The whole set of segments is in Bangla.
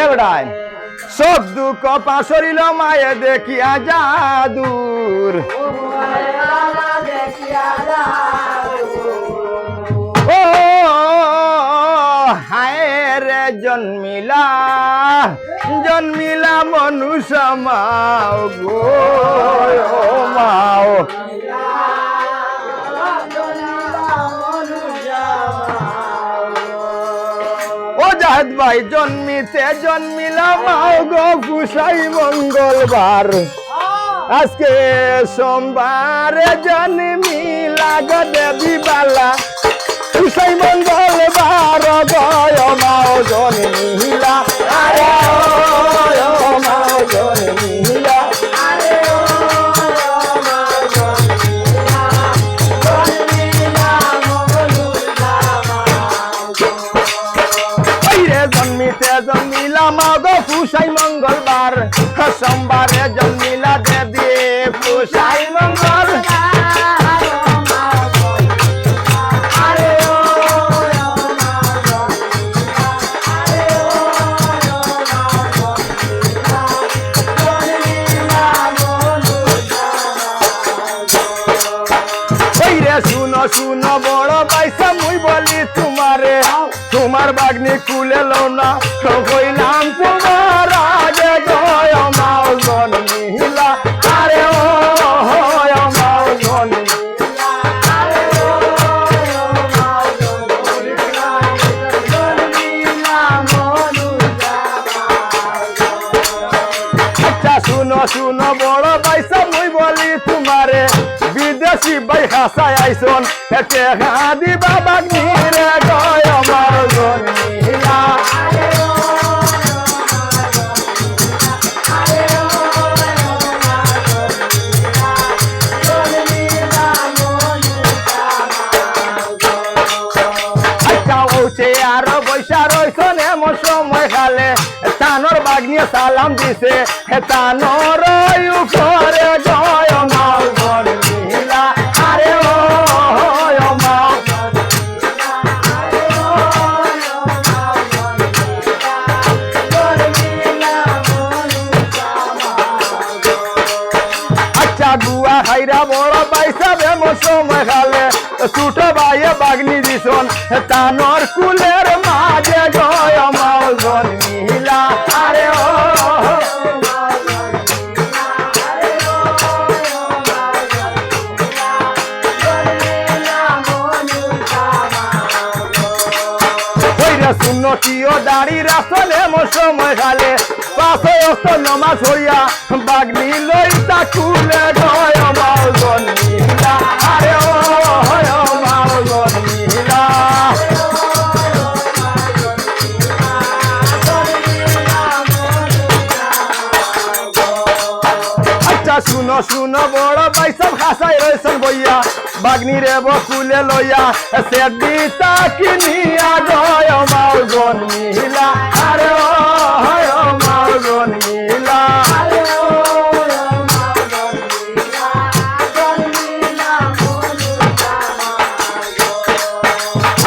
এবারায় সব দুঃখ পাশরিল মায়ে দেখিয়া জাদুর। ও, হায় রে জন্মিলা জন্মিলা মনুষ্য মাও গো মাও। ও জাহাদ ভাই জন্মিতে জন্মিলাম গুসাই মঙ্গলবার। আজকে সোমবার জন্মিলা গো দেবী বালা। গুসাই মঙ্গলবার গয় মাও জন্মিলা। ফুসাই মঙ্গল হাসাই আইসন হাদি বাবা নিরে গয় আমার বাগনিয়ে সালাম দিছে তানোর উপরে জয় মাও ছোট ভাইয়ে বাগনি দিছন কুলের মাঝে আরে ও খালে নমাজ হইয়া বাগনি কুলে গয়। শুনো শুনো, বড় বাইসব খাসাই রয়েছেন বইয়া। বাগনি রে বকুলে লইয়া সে দিতা কিনিয়া গয় মাও জন্মিলা আরে ও মাও জন্মিলা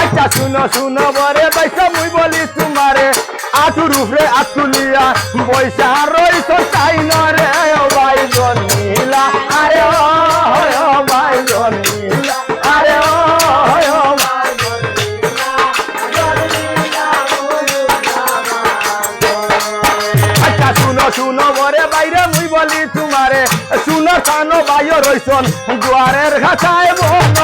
আচ্ছা শুনো শুনো, বরে বাইসা মুই বলি তোমারে। আঠুর উপরে আতুলিয়া পয়সা রইছ তাই নরে সানো বাইও রইছন দুয়ারের ঘাটায় ওটা।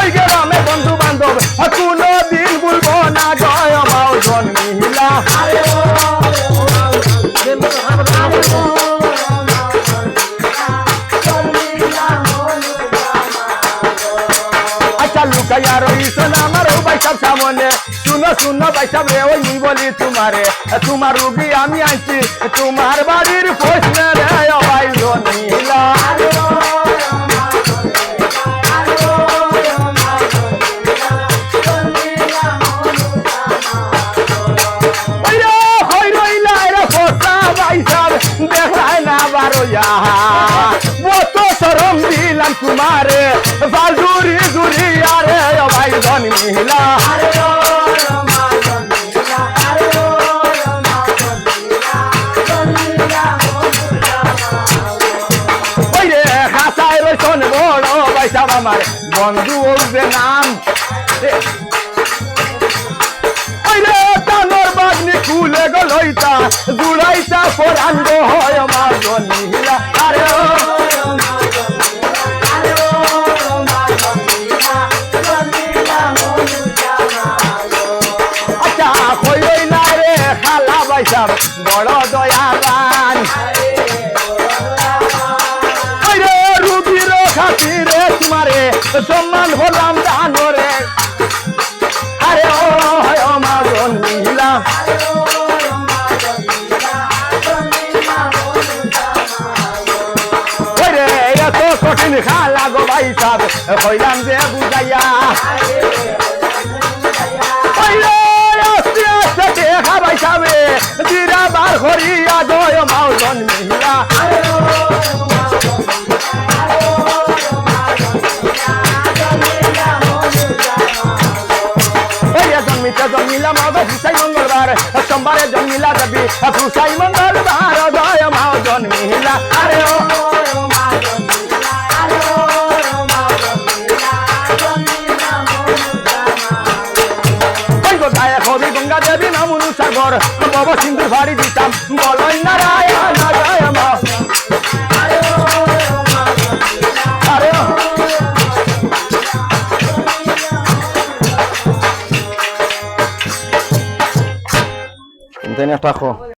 ওই গ্রামে বন্ধু বান্ধব তৈয়ার হইছো না আমার ও বাইসাব সামনে। শুনো শুনো, বাইসাব রে, ওই নি বলি তোমারে। তোমার রুগী আমি আইছি তোমার বাড়ির প্রশ্ন রে ও ভাই নীলা তোমারে বাজুরি জুরি আরে জন্মিলা ওই রে খাসায় রইছন বড় বাইসাব বড় দয়াবান। রুগীর খাতিরে তোমারে সম্মান হলাম দানরে আরে ও হয় আমার জন্মিলা এত কঠিন খালা গো বাইসাব কইলাম যে বুঝাইয়া। ওই রে বাইসাবে দিরা জয় ভুসাই মঙ্গলবার। সোমবারে জন্মিলা দেবী ভুসাই মঙ্গলবার। জয় মাও জন্মিলা। আরে ও গঙ্গা দেবী মামুনু সাগর। বব সিন্ধু ভাড়ি দিতাম বলই নারায়ণ জয় মা আরে ও Tenía tajo.